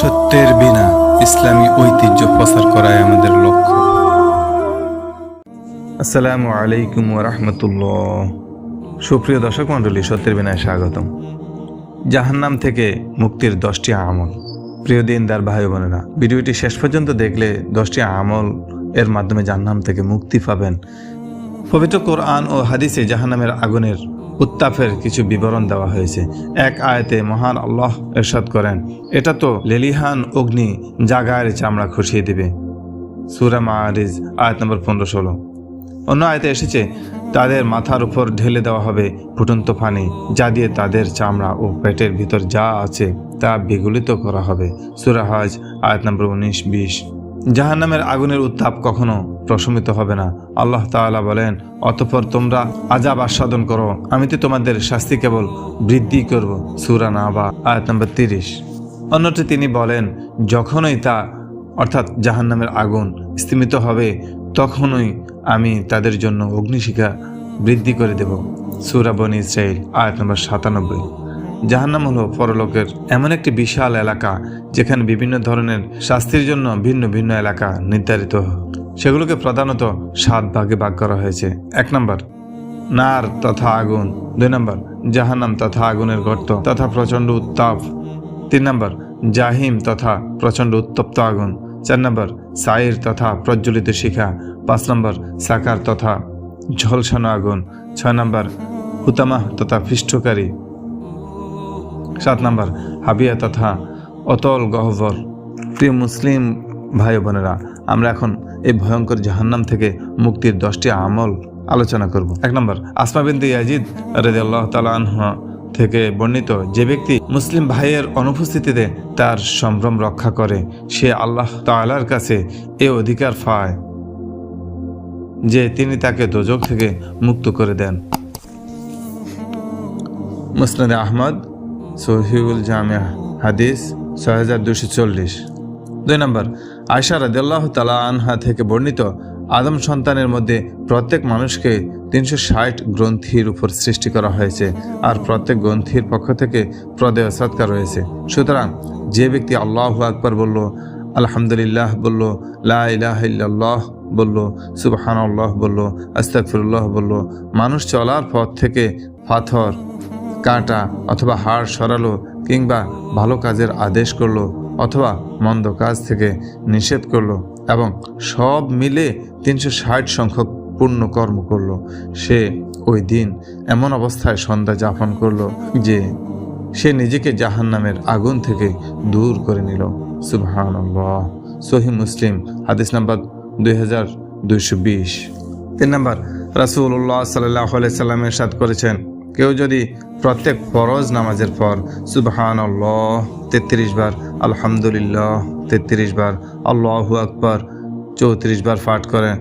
সত্যের বিনা ইসলামী ঐতিহ্য প্রচার করাই আমাদের লক্ষ্য। আসসালামু আলাইকুম রহমতুল্লাহ। সুপ্রিয় দর্শক মণ্ডলী, সত্যের বিনায় স্বাগতম। জাহান্নাম থেকে মুক্তির দশটি আমল। প্রিয় দিনদার ভাই বোনেরা ভিডিওটি শেষ পর্যন্ত দেখলে দশটি আমল এর মাধ্যমে জাহান্নাম থেকে মুক্তি পাবেন। পবিত্র কোরআন ও হাদিসে জাহান্নামের আগুনের উত্তাপের কিছু বিবরণ দেওয়া হয়েছে। এক আয়াতে মহান আল্লাহ এরশাদ করেন, এটা তো লেলিহান অগ্নি জাগায়ের চামড়া খসিয়ে দিবে। সুরা মারিজ আয়াত নম্বর পনেরো ষোলো। অন্য আয়তে এসেছে, তাদের মাথার উপর ঢেলে দেওয়া হবে ফুটন্ত পানি, যা দিয়ে তাদের চামড়া ও পেটের ভিতর যা আছে তা বিগলিত করা হবে। সুরা হজ, আয়াত নম্বর উনিশ, বিশ। জাহান্নামের আগুনের উত্তাপ কখনো প্রশমিত হবে না। আল্লাহ তাআলা বলেন, অতঃপর তোমরা আজাব আস্বাদন করো। আমি তো তোমাদের শাস্তি কেবল বৃদ্ধি করব। সুরা নাবা, আয়াত নম্বর তিরিশ। অন্যটি তিনি বলেন, যখনই তা, অর্থাৎ জাহান্নামের আগুন স্তিমিত হবে, তখনই আমি তাদের জন্য অগ্নিশিখা বৃদ্ধি করে দেব। সুরা বনি ইসরাইল আয়াত নম্বর সাতানব্বই। জাহান্নাম হলো পরলোকের এমন একটি বিশাল এলাকা যেখানে বিভিন্ন ধরনের শাস্তির জন্য ভিন্ন ভিন্ন এলাকা নির্ধারিত। সেগুলোকে প্রধানত সাত ভাগে ভাগ করা হয়েছে। এক নম্বর, নার তথা আগুন। দুই নম্বর, জাহান্নাম তথা আগুনের গর্ত তথা প্রচণ্ড উত্তাপ। তিন নম্বর, জাহিম তথা প্রচণ্ড উত্তপ্ত আগুন। চার নম্বর, সাইর তথা প্রজ্বলিত শিখা। পাঁচ নম্বর, সাকার তথা ঝলসানো আগুন। ছয় নম্বর, হুতামাহ তথা পৃষ্ঠকারী। সাত নম্বর, হাবিয়া তথা অতল গহ্বর। প্রিয় মুসলিম ভাই বোনেরা, আমরা এখন এই ভয়ঙ্কর জাহান্নাম থেকে মুক্তির দশটি আমল আলোচনা করব। এক নম্বর, আসমা বিনতে ইয়াজিদ রেদ আল্লাহ তালাহ থেকে বর্ণিত যে ব্যক্তি মুসলিম ভাইয়ের অনুপস্থিতিতে তার সম্ভ্রম রক্ষা করে, সে আল্লাহ তালার কাছে এ অধিকার পায় যে তিনি তাকে দোজক থেকে মুক্ত করে দেন। মুসনাদ আহমদ সহিউল জামিয়া হাদিস, ছয় হাজার দুশো চল্লিশ। দুই নম্বর, আয়সা রাদিয়াল্লাহ তালা আনহা থেকে বর্ণিত, আদম সন্তানের মধ্যে প্রত্যেক মানুষকে তিনশো ষাট গ্রন্থির উপর সৃষ্টি করা হয়েছে আর প্রত্যেক গ্রন্থির পক্ষ থেকে প্রদেয় সৎকার রয়েছে। সুতরাং যে ব্যক্তি আল্লাহ আকবর বলল, আলহামদুলিল্লাহ বলল, লা ইলাহা ইল্লাল্লাহ বলল সুবাহান আল্লাহ বলল আস্তাকফিরুল্লাহ বলল, মানুষ চলার পথ থেকে পাথর কাটা অথবা হাড় সরালো কিংবা ভালো কাজের আদেশ করল অথবা মন্দ কাজ থেকে নিষেধ করল এবং সব মিলে তিনশো ষাট সংখ্যক পূর্ণ কর্ম করল। সে ওই দিন এমন অবস্থায় সন্ধ্যা যাপন করল যে সে নিজেকে জাহান নামের আগুন থেকে দূর করে নিল। সুবহান সহি মুসলিম, হাদিস নাম্বার দুই হাজার দুইশো বিশ। তিন নম্বর রাসুল্লাহ সাল্লাহ সাল্লামের সাথ করেছেন কেউ যদি প্রত্যেক ফরজ নামাজের পর সুবহান আল্লাহ তেত্রিশ বার আলহামদুলিল্লাহ তেত্রিশ বার আল্লাহু আকবর চৌত্রিশ বার পাঠ করে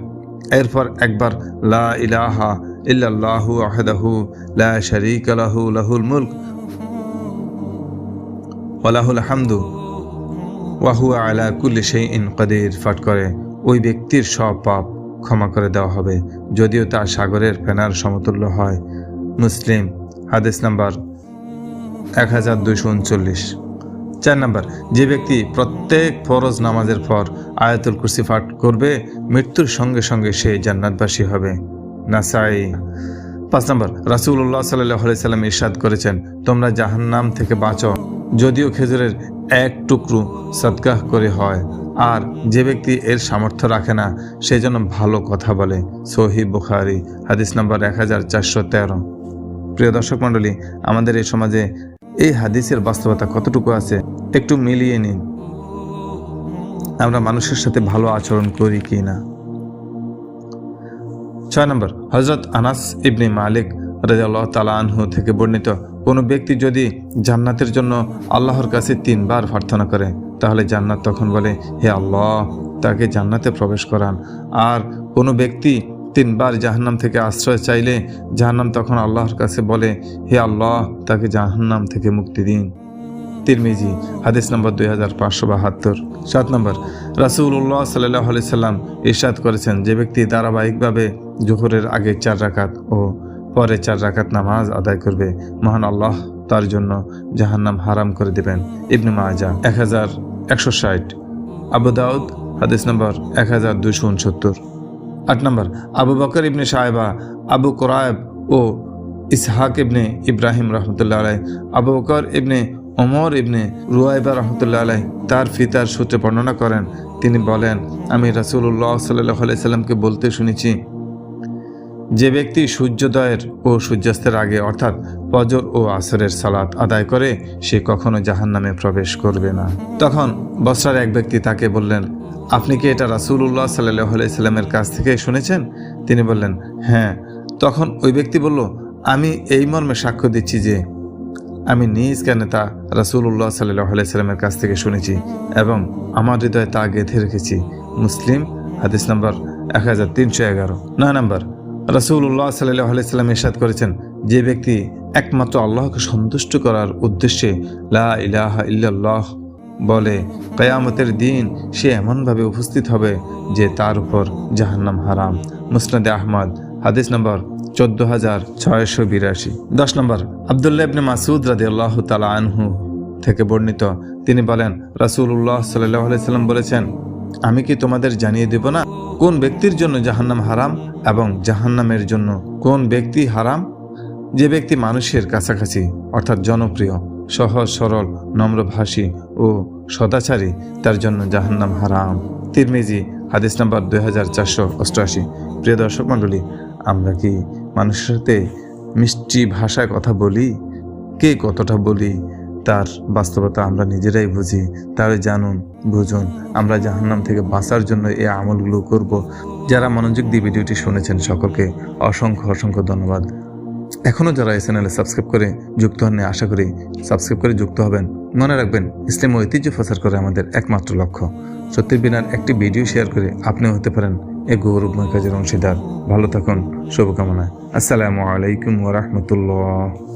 এরপর একবার লা ইলাহা ইল্লাল্লাহু আহদাহু লা শারীকা লাহু, লাহুল মুলক ওয়ালাহুল হামদু ওয়াহু আলা কুল্লি শাইইন কাদির, পাঠ করে। ওই ব্যক্তির সব পাপ ক্ষমা করে দেওয়া হবে, যদিও তা সাগরের ফেনার সমতুল্য হয়। মুসলিম, হাদিস নাম্বার এক হাজার দুইশো উনচল্লিশ। চার নাম্বার, যে ব্যক্তি প্রত্যেক ফরজ নামাজের পর আয়াতুল কুরসি করবে, মৃত্যুর সঙ্গে সঙ্গে সে জান্নাতবাসী হবে। নাসাই। পাঁচ নম্বর রাসুল্লাহ সাল্লাহ সাল্লাম ইরশাদ করেছেন, তোমরা জাহান্নাম থেকে বাঁচো, যদিও খেজুরের এক টুকরো সদগাহ করে হয়। আর যে ব্যক্তি এর সামর্থ্য রাখে না, সে যেন ভালো কথা বলে। সহি বুখারি, হাদিস নাম্বার এক হাজার চারশো তেরো। প্রিয় দর্শক মণ্ডলী, আমাদের এই সমাজে এই হাদিসের বাস্তবতা কতটুকু আছে, একটু মিলিয়ে নিন। আমরা মানুষের সাথে ভালো আচরণ করি কি না? ছয় নম্বর হজরত আনাস ইবনে মালিক রাজাল্লাহ তালা আনহু থেকে বর্ণিত, কোনো ব্যক্তি যদি জান্নাতের জন্য আল্লাহর কাছে তিনবার প্রার্থনা করে, তাহলে জান্নাত তখন বলে, হে আল্লাহ, তাকে জান্নাতে প্রবেশ করান। আর কোনো ব্যক্তি তিনবার জাহান্নাম থেকে আশ্রয় চাইলে জাহান্নাম তখন আল্লাহর কাছে বলে, হে আল্লাহ, তাকে জাহান্নাম থেকে মুক্তি দিন। তিরমিজি, হাদিস নম্বর দুই হাজার পাঁচশো বাহাত্তর। সাত নম্বর রাসুল্লাহ সাল্লাহ আলি সাল্লাম ইরশাদ করেছেন, যে ব্যক্তি ধারাবাহিকভাবে জোহরের আগে চার রাকাত ও পরে চার রাকাত নামাজ আদায় করবে, মহান আল্লাহ তার জন্য জাহান্নাম হারাম করে দেবেন। ইবনে মাজা এক হাজার একশো ষাট। আবু দাউদ, হাদিস নম্বর এক হাজার দুশো উনসত্তর। আট নম্বর, আবু বকর ইবনে সাহেবা আবু কোরআব ও ইসহাক ইবনে ইব্রাহিম রহমতুল্লাহ আলাই আবু বকর ইবনে ওমর ইবনে রুয়াইবা রহমতুল্লাহ আলাই তার ফিতার সূত্রে বর্ণনা করেন। তিনি বলেন, আমি রাসুল্লাহ সাল্লাহ আলাইসাল্লামকে বলতে শুনেছি যে ব্যক্তি সূর্যোদয়ের ও সূর্যাস্তের আগে, অর্থাৎ ফজর ও আসরের সালাত আদায় করে, সে কখনো জাহান নামে প্রবেশ করবে না। তখন বসরার এক ব্যক্তি তাকে বললেন, আপনি কি এটা রাসুল্লাহ সাল্লাহ সাল্লামের কাছ থেকে শুনেছেন? তিনি বললেন হ্যাঁ। তখন ওই ব্যক্তি বলল, আমি এই মর্মে সাক্ষ্য দিচ্ছি যে, আমি নিজ জ্ঞানে তা রাসুল্লাহ সাল্লাহ সাল্লামের কাছ থেকে শুনেছি এবং আমার হৃদয়ে তা গেঁথে রেখেছি। মুসলিম, হাদিস নম্বর এক হাজার তিনশো এগারো। নয় নম্বর রাসুল্লাহ সাল্লাহ সাল্লাম ইরশাদ করেছেন, যে ব্যক্তি একমাত্র আল্লাহকে সন্তুষ্ট করার উদ্দেশ্যে লা ইলাহা ইল্লাল্লাহ বলে, কয়ামতের দিন সে এমনভাবে উপস্থিত হবে যে তার উপর জাহান্নাম হারাম। মুসনাদে আহমদ, হাদিস নম্বর চোদ্দ হাজার ছয়শো বিরাশি। দশ নম্বর, আবদুল্লাহ ইবনে মাসুদ রাদি আল্লাহ তালা আনহু থেকে বর্ণিত, তিনি বলেন রাসুল্লাহ সাল্লাহ সাল্লাম বলেছেন, আমি কি তোমাদের জানিয়ে দেব না কোন ব্যক্তির জন্য জাহান্নাম হারাম? এবং জাহান্নামের জন্য কোন ব্যক্তি হারাম? যে ব্যক্তি মানুষের কাছাকাছি, অর্থাৎ জনপ্রিয়, সহজ, সরল, নম্রভাষী ও সদাচারী, তার জন্য জাহান্নাম হারাম। তিরমিজি, হাদিস নাম্বার দুই হাজার চারশো অষ্টআশি। প্রিয় দর্শক মণ্ডলী, আমরা কি মানুষের সাথে মিষ্টি ভাষায় কথা বলি? কে কতটা বলি? তার বাস্তবতা আমরা নিজেরাই বুঝি, তাহলে জানুন, বুঝুন, আমরা জাহান্নাম থেকে বাঁচার জন্য এই আমলগুলো করব। যারা মনোযোগ দিয়ে ভিডিওটি শুনেছেন সকলকে অসংখ্য অসংখ্য ধন্যবাদ। এখনও যারা এই চ্যানেলে সাবস্ক্রাইব করে যুক্ত হননি, আশা করি সাবস্ক্রাইব করে যুক্ত হবেন। মনে রাখবেন, ইসলাম ঐতিহ্য প্রচার করে আমাদের একমাত্র লক্ষ্য। সত্যি বিনার একটি ভিডিও শেয়ার করে আপনিও হতে পারেন এই গৌরবময় কাজের অংশীদার। ভালো থাকুন শুভকামনায় আসসালামু আলাইকুম ওরহমতুল্লাহ